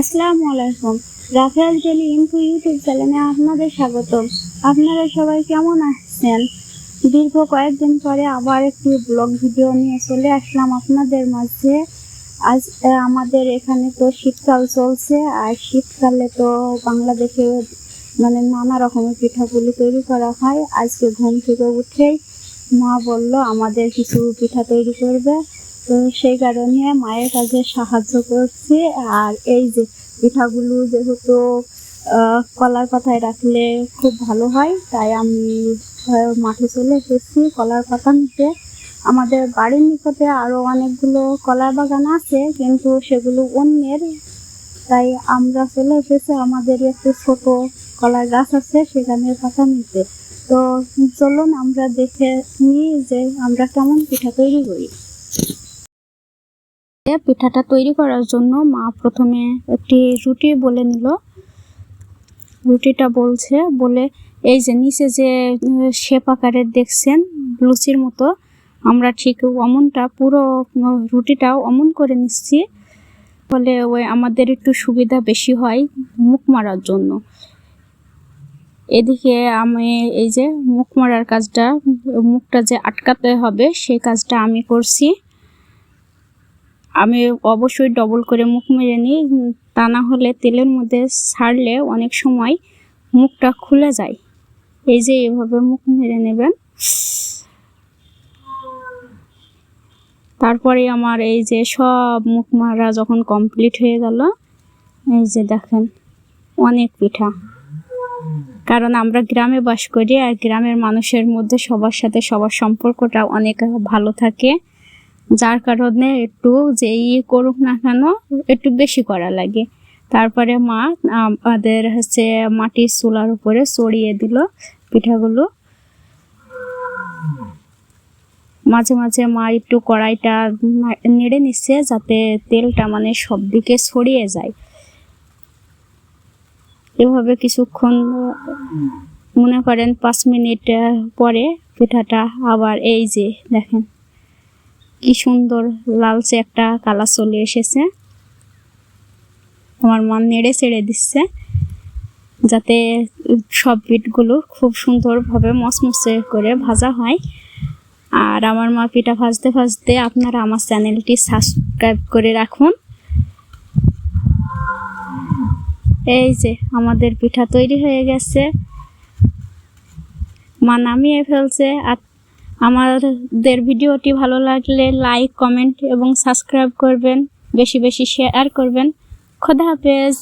আসসালামু আলাইকুম। Rafael daily info YouTube চ্যানেলে আপনাদের স্বাগতম। আপনারা সবাই কেমন আছেন? দীর্ঘ কয়েকদিন পরে আবার একটি ব্লগ ভিডিও নিয়ে চলে আসলাম আপনাদের মাঝে। আজ আমাদের এখানে তো শীতকাল চলছে, আর শীতকালে তো বাংলাদেশে মানে নানা রকমের পিঠাগুলি তৈরি করা হয়। আজকে ঘুম থেকে উঠেই মা বলল, আমাদের কিছু পিঠা তৈরি করবে। তো সেই কারণে মায়ের কাছে সাহায্য করছি। আর এই যে পিঠাগুলো যেহেতু কলার পাতায় রাখলে খুব ভালো হয়, তাই আমি মাঠে চলে এসেছি কলার পাতা নিতে। আমাদের বাড়ির নিকটে আরও অনেকগুলো কলার বাগান আছে, কিন্তু সেগুলো অন্যের। তাই আমরা চলে এসেছি, আমাদের একটু ছোট কলার গাছ আছে সেখানে পাতা নিতে। তো চলুন আমরা দেখে নিই যে আমরা কেমন পিঠা তৈরি করি। এ পিঠাটা তৈরি করার জন্য মা প্রথমে একটি রুটি বলে নিল। রুটিটা বলছে, বলে, এই যে নিচে যে শেপ আকারের দেখছেন, লুচির মতো, আমরা ঠিক অমনটা পুরো রুটিটাও অমন করে নিচ্ছি। ফলে ওই আমাদের একটু সুবিধা বেশি হয় মুখ মারার জন্য। এদিকে আমি এই যে মুখ মারার কাজটা, মুখটা যে আটকাতে হবে, সেই কাজটা আমি করছি। আমি অবশ্যই ডবল করে মুখ মেরে নিই। তা না হলে তেলের মধ্যে ছাড়লে অনেক সময় মুখটা খুলে যায়। এই যে এভাবে মুখ মেরে নেবেন। তারপরে আমার এই যে সব মুখ মারা যখন কমপ্লিট হয়ে গেল, এই যে দেখেন, অনেক পিঠা। কারণ আমরা গ্রামে বাস করি আর গ্রামের মানুষের মধ্যে সবার সাথে সবার সম্পর্কটা অনেক ভালো থাকে। যার কারণে একটু যেই করুক না কেন একটু বেশি করা লাগে। তারপরে মা, আমাদের হচ্ছে মাটির চুলার উপরে চড়িয়ে দিল পিঠাগুলো। মাঝে মাঝে মা একটু কড়াইটা নেড়ে নিচ্ছে যাতে তেলটা মানে সব দিকে ছড়িয়ে যায়। এভাবে কিছুক্ষণ মনে করেন পাঁচ মিনিট পরে পিঠাটা আবার এই যে দেখেন। কি সুন্দর লালচে একটা কালার চলে এসেছে। আমার মা নেড়ে ছেড়ে দিচ্ছে যাতে সব পিঠগুলো খুব সুন্দরভাবে মচমচে করে ভাজা হয়। আর আমার মা পিঠা ভাজতে ভাজতে আপনারা আমার চ্যানেলটি সাবস্ক্রাইব করে রাখুন। এই যে আমাদের পিঠা তৈরি হয়ে গেছে। মা নামিয়ে ফেলছে আর আমাদের ভিডিওটি ভালো লাগলে লাইক কমেন্ট এবং সাবস্ক্রাইব করবেন। বেশি বেশি শেয়ার করবেন। খোদা হাফেজ।